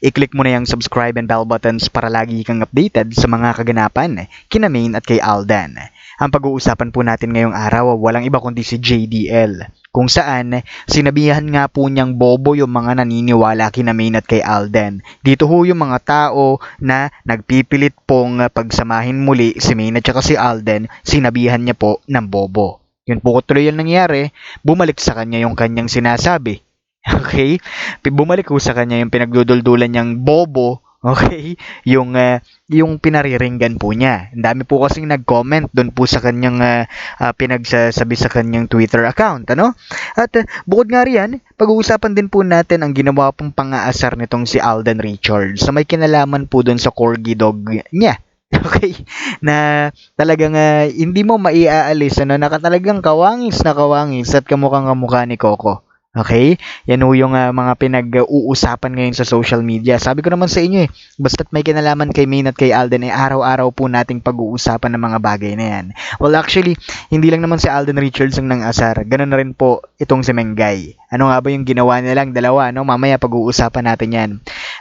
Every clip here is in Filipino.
i-click mo na yung subscribe and bell buttons para lagi kang updated sa mga kaganapan kina Maine at kay Alden. Ang pag-uusapan po natin ngayong araw walang iba kundi si JDL kung saan sinabihan nga po niyang bobo yung mga naniniwala kina Maine at kay Alden. Dito ho yung mga tao na nagpipilit pong pagsamahin muli si Maine at si Alden, sinabihan niya po ng bobo. Yun po tuloy yung nangyari, bumalik sa kanya yung kanyang sinasabi. Okay? Bumalik ko sa kanya yung pinagduduldulan niyang bobo Okay? Yung uh, yung pinariringgan po niya. Ang dami po kasing nag-comment doon po sa kanyang uh, uh, pinagsasabi sa kanyang Twitter account, ano? At uh, bukod nga riyan, pag-uusapan din po natin ang ginawa pong pang-aasar nitong si Alden Richards na may kinalaman po doon sa corgi dog niya. Okay? Na talagang uh, hindi mo maiaalis ano, na talagang kawangis na kawangis at kamukhang kamukha ni Coco. Okay? Yan ho yung uh, mga pinag-uusapan ngayon sa social media. Sabi ko naman sa inyo eh, basta't may kinalaman kay Maine at kay Alden, eh araw-araw po nating pag-uusapan ng mga bagay na yan. Well, actually, hindi lang naman si Alden Richards ang nang asar. Ganun na rin po itong si Mengay. Ano nga ba yung ginawa nilang dalawa? No? Mamaya pag-uusapan natin yan.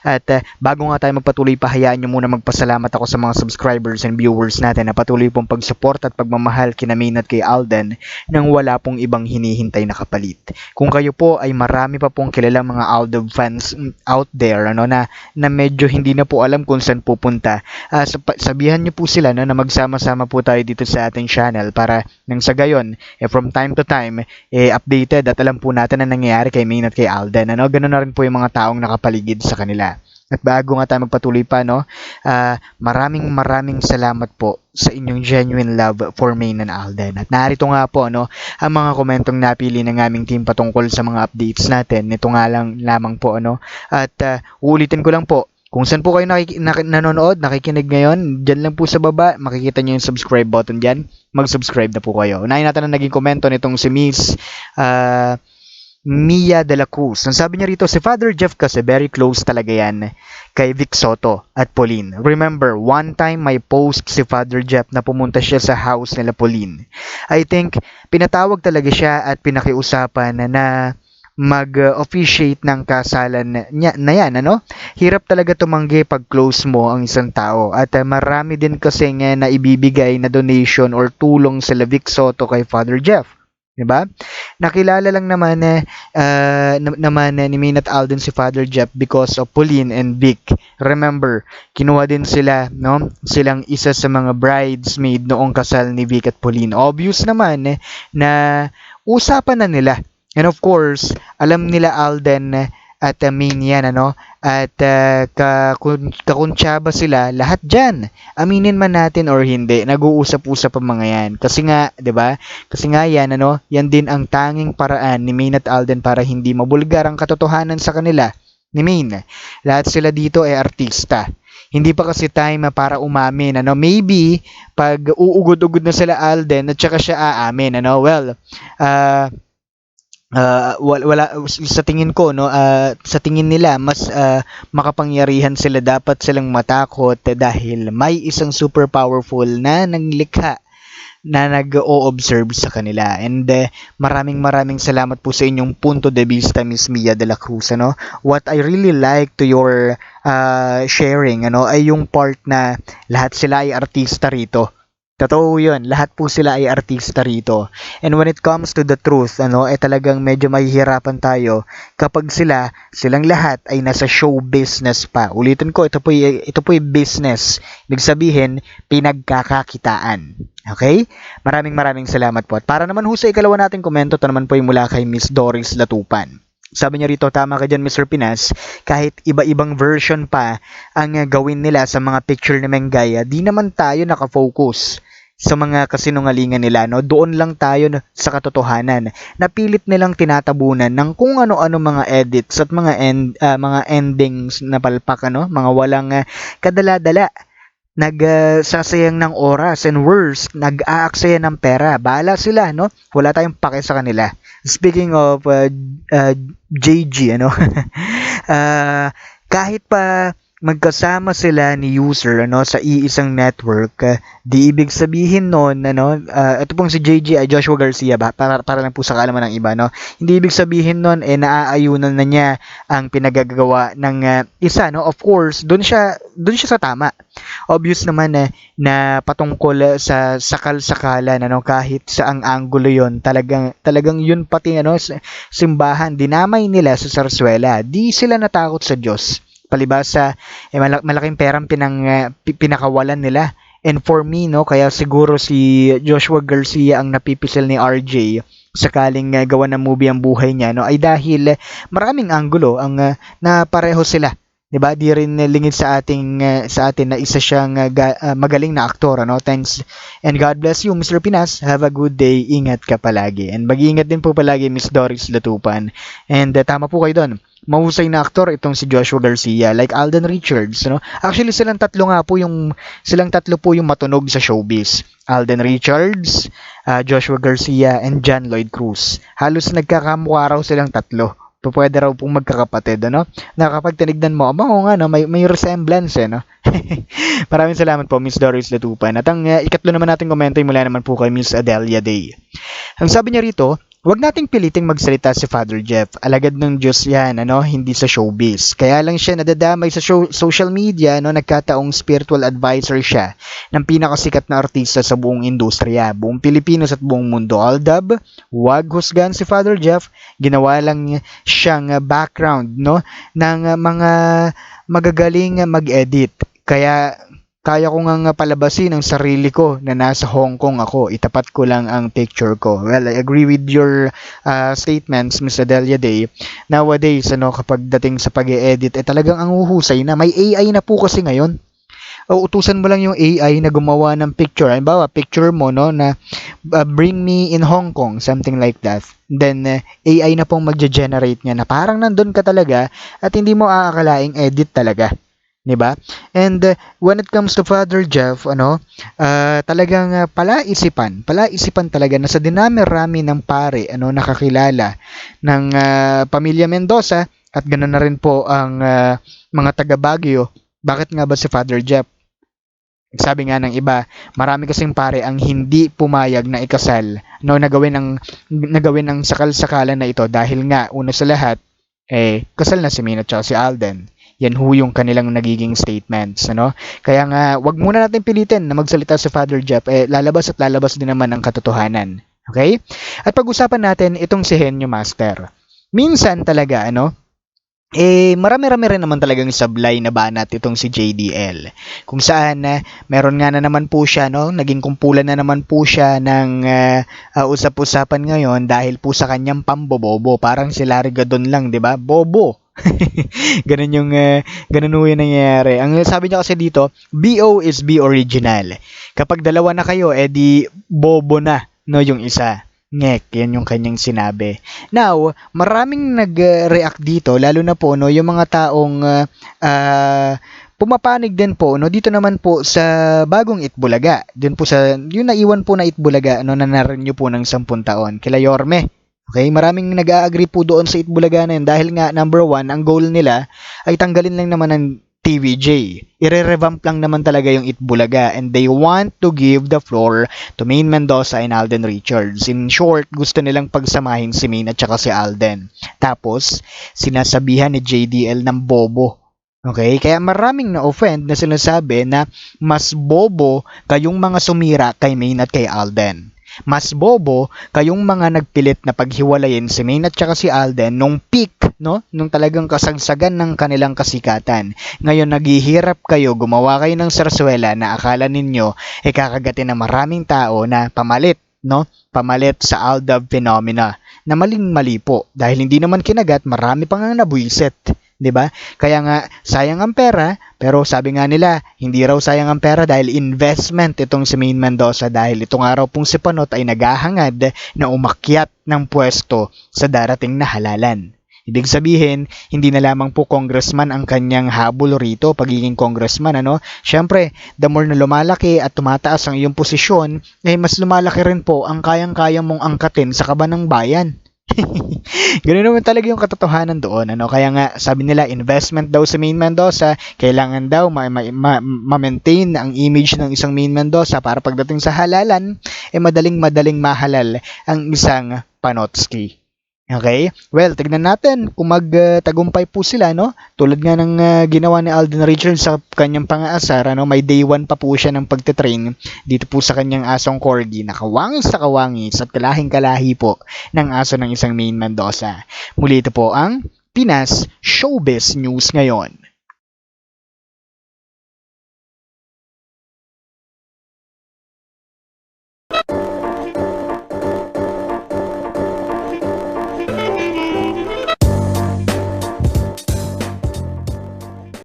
At uh, bago nga tayo magpatuloy, pahayaan nyo muna magpasalamat ako sa mga subscribers and viewers natin na patuloy pong pagsupport at pagmamahal kina Maine at kay Alden nang wala pong ibang hinihintay na kapalit. Kung kayo po ay marami pa pong kilalang mga Aldo fans out there ano na na medyo hindi na po alam kung saan pupunta. Uh, sabihan niyo po sila no, na magsama-sama po tayo dito sa ating channel para nang sa gayon eh, from time to time eh, updated at alam po natin ang nangyayari kay Maine at kay Alden. Ano? Ganun na rin po yung mga taong nakapaligid sa kanila. At bago nga tayo magpatuloy pa, no, uh, maraming maraming salamat po sa inyong genuine love for Maine and Alden. At narito nga po, no, ang mga komentong napili ng aming team patungkol sa mga updates natin. Ito nga lang lamang po, ano. At uh, ulitin ko lang po, kung saan po kayo nakik- nak- nanonood, nakikinig ngayon, dyan lang po sa baba, makikita nyo yung subscribe button dyan. Mag-subscribe na po kayo. Unahin natin ang naging komento nitong si Miss uh, Mia de la Cruz. Ang sabi niya rito, si Father Jeff kasi very close talaga yan kay Vic Soto at Pauline. Remember, one time may post si Father Jeff na pumunta siya sa house nila Pauline. I think, pinatawag talaga siya at pinakiusapan na, mag-officiate ng kasalan niya na yan, ano? Hirap talaga tumanggi pag close mo ang isang tao at uh, marami din kasi nga na ibibigay na donation or tulong sa Vic Soto kay Father Jeff. 'Di ba? Nakilala lang naman eh, uh, naman eh, ni at Alden si Father Jeff because of Pauline and Vic. Remember, kinuha din sila, no? Silang isa sa mga bridesmaid noong kasal ni Vic at Pauline. Obvious naman eh, na usapan na nila. And of course, alam nila Alden eh, at uh, main yan, ano? At uh, kakuntsaba sila, lahat dyan. Aminin man natin or hindi, nag-uusap-usap ang mga yan. Kasi nga, ba? Kasi nga yan, ano? Yan din ang tanging paraan ni Maine at Alden para hindi mabulgar ang katotohanan sa kanila ni Maine. Lahat sila dito ay artista. Hindi pa kasi time para umamin, ano? Maybe, pag uugod-ugod na sila Alden at saka siya aamin, ano? Well, uh, uh, wala, wala sa tingin ko no uh, sa tingin nila mas uh, makapangyarihan sila dapat silang matakot dahil may isang super powerful na nanglikha na nag-o-observe sa kanila. And uh, maraming maraming salamat po sa inyong punto de vista, Miss Mia de la Cruz. Ano? What I really like to your uh, sharing ano, ay yung part na lahat sila ay artista rito Totoo yun. Lahat po sila ay artista rito. And when it comes to the truth, ano, eh talagang medyo mahihirapan tayo kapag sila, silang lahat ay nasa show business pa. Ulitin ko, ito po ito po business. Ibig sabihin, pinagkakakitaan. Okay? Maraming maraming salamat po. At para naman ho sa ikalawa nating komento, ito naman po yung mula kay Miss Doris Latupan. Sabi niya rito, tama ka dyan Mr. Pinas, kahit iba-ibang version pa ang gawin nila sa mga picture ni Mengaya, di naman tayo nakafocus sa mga kasinungalingan nila, no? Doon lang tayo sa katotohanan. Napilit nilang tinatabunan ng kung ano-ano mga edits at mga end, uh, mga endings na palpak, ano? Mga walang uh, kadala-dala nagsasayang ng oras and worse, nag-aaksaya ng pera. Bahala sila, no? Wala tayong pake sa kanila. Speaking of uh, uh, JG, ano? uh, kahit pa magkasama sila ni user ano sa iisang network uh, di ibig sabihin noon ano uh, ito pong si JG ay Joshua Garcia ba para, para lang po sa kaalaman ng iba no? Hindi ibig sabihin noon eh naaayunan na niya ang pinagagawa ng uh, isa no? Of course doon siya doon siya sa tama. Obvious naman eh, na patungkol sa sakal-sakalan ano kahit sa ang anggulo yon talagang talagang yun pati ano simbahan dinamay nila sa Sarsuela. Di sila natakot sa Diyos palibasa eh, malak- malaking perang pinang uh, pinakawalan nila and for me no kaya siguro si Joshua Garcia ang napipisil ni RJ sakaling uh, gawa ng movie ang buhay niya no ay dahil maraming anggulo ang uh, na pareho sila 'di ba? Di rin lingid sa ating uh, sa atin na isa siyang uh, ga, uh, magaling na aktor, ano? Thanks and God bless you, Mr. Pinas. Have a good day. Ingat ka palagi. And mag-iingat din po palagi Miss Doris Latupan. And uh, tama po kayo doon. Mahusay na aktor itong si Joshua Garcia, like Alden Richards, no? Actually, silang tatlo nga po yung silang tatlo po yung matunog sa showbiz. Alden Richards, uh, Joshua Garcia, and John Lloyd Cruz. Halos nagkakamukha raw silang tatlo pwede raw pong magkakapatid, ano? Na kapag tinignan mo, aba, nga, no, may, may resemblance, eh, no? Maraming salamat po, Miss Doris Latupan. At ang uh, ikatlo naman natin komento mula naman po kay Miss Adelia Day. Ang sabi niya rito, Huwag nating piliting magsalita si Father Jeff. Alagad ng Diyos yan, ano, hindi sa showbiz. Kaya lang siya nadadamay sa show, social media, no, nagkataong spiritual advisor siya ng pinakasikat na artista sa buong industriya, buong Pilipinas at buong mundo. Aldab, huwag husgan si Father Jeff. Ginawa lang siyang background, no, ng mga magagaling mag-edit. Kaya kaya ko nga palabasin ang sarili ko na nasa Hong Kong ako. Itapat ko lang ang picture ko. Well, I agree with your uh, statements, Ms. Adelia Day. Nowadays, ano, kapag dating sa pag edit eh talagang ang uhusay na. May AI na po kasi ngayon. O, utusan mo lang yung AI na gumawa ng picture. Halimbawa, picture mo, no, na uh, bring me in Hong Kong, something like that. Then, uh, AI na pong magge-generate niya na parang nandun ka talaga at hindi mo aakalaing edit talaga. 'Di ba? And uh, when it comes to Father Jeff, ano, uh, talagang uh, palaisipan, palaisipan talaga na sa dinami-rami ng pare ano nakakilala ng uh, pamilya Mendoza at ganoon na rin po ang uh, mga taga Baguio. Bakit nga ba si Father Jeff? Sabi nga ng iba, marami kasing pare ang hindi pumayag na ikasal no nagawin ng nagawin ng sakal-sakalan na ito dahil nga una sa lahat eh kasal na si Mina at si Alden yan ho yung kanilang nagiging statements, ano? Kaya nga, wag muna natin pilitin na magsalita sa Father Jeff, eh, lalabas at lalabas din naman ang katotohanan. Okay? At pag-usapan natin itong si Henyo Master. Minsan talaga, ano, eh, marami-rami rin naman talagang sablay na banat itong si JDL. Kung saan, uh, meron nga na naman po siya, no? Naging kumpulan na naman po siya ng uh, uh, usap-usapan ngayon dahil po sa kanyang pambobobo. Parang si Larry Gadon lang, di ba? Bobo. ganun yung, uh, ganun yung nangyayari. Ang sabi niya kasi dito, BO is B original. Kapag dalawa na kayo, edi eh, bobo na, no, yung isa. Ngek, yan yung kanyang sinabi. Now, maraming nag-react dito, lalo na po, no, yung mga taong uh, pumapanig din po, no, dito naman po sa bagong Itbulaga. Din po sa, yung naiwan po na Itbulaga, no, na narinyo po ng 10 taon. Kila Yorme, Okay, maraming nag-agree po doon sa Itbulaga na yun dahil nga number one, ang goal nila ay tanggalin lang naman ng TVJ. Ire-revamp lang naman talaga yung Itbulaga and they want to give the floor to Main Mendoza and Alden Richards. In short, gusto nilang pagsamahin si Main at saka si Alden. Tapos, sinasabihan ni JDL ng bobo. Okay? Kaya maraming na-offend na sinasabi na mas bobo kayong mga sumira kay Main at kay Alden. Mas bobo kayong mga nagpilit na paghiwalayin si Main at saka si Alden nung peak, no? Nung talagang kasagsagan ng kanilang kasikatan. Ngayon naghihirap kayo, gumawa kayo ng sarsuela na akala ninyo ay kakagatin ng maraming tao na pamalit, no? Pamalit sa Aldab phenomena na maling-mali po dahil hindi naman kinagat, marami pang nabuisit. 'Di ba? Kaya nga sayang ang pera, pero sabi nga nila, hindi raw sayang ang pera dahil investment itong si Main Mendoza dahil itong araw pong si Panot ay naghahangad na umakyat ng pwesto sa darating na halalan. Ibig sabihin, hindi na lamang po congressman ang kanyang habol rito, pagiging congressman, ano? Siyempre, the more na lumalaki at tumataas ang iyong posisyon, eh mas lumalaki rin po ang kayang-kaya mong angkatin sa kaban ng bayan. Ganun naman talaga yung katotohanan doon. Ano? Kaya nga, sabi nila, investment daw sa Main Mendoza, kailangan daw ma- ma- ma- ma-maintain ang image ng isang Main Mendoza para pagdating sa halalan, eh madaling-madaling mahalal ang isang Panotski. Okay? Well, tignan natin kung magtagumpay po sila, no? Tulad nga ng ah, ginawa ni Alden Richards sa kanyang pang-aasar, ano? May day one pa po siya ng pagtitrain dito po sa kanyang asong corgi. Nakawangis sa kawangis at kalahing-kalahi po ng aso ng isang main Mendoza. Muli ito po ang Pinas Showbiz News ngayon.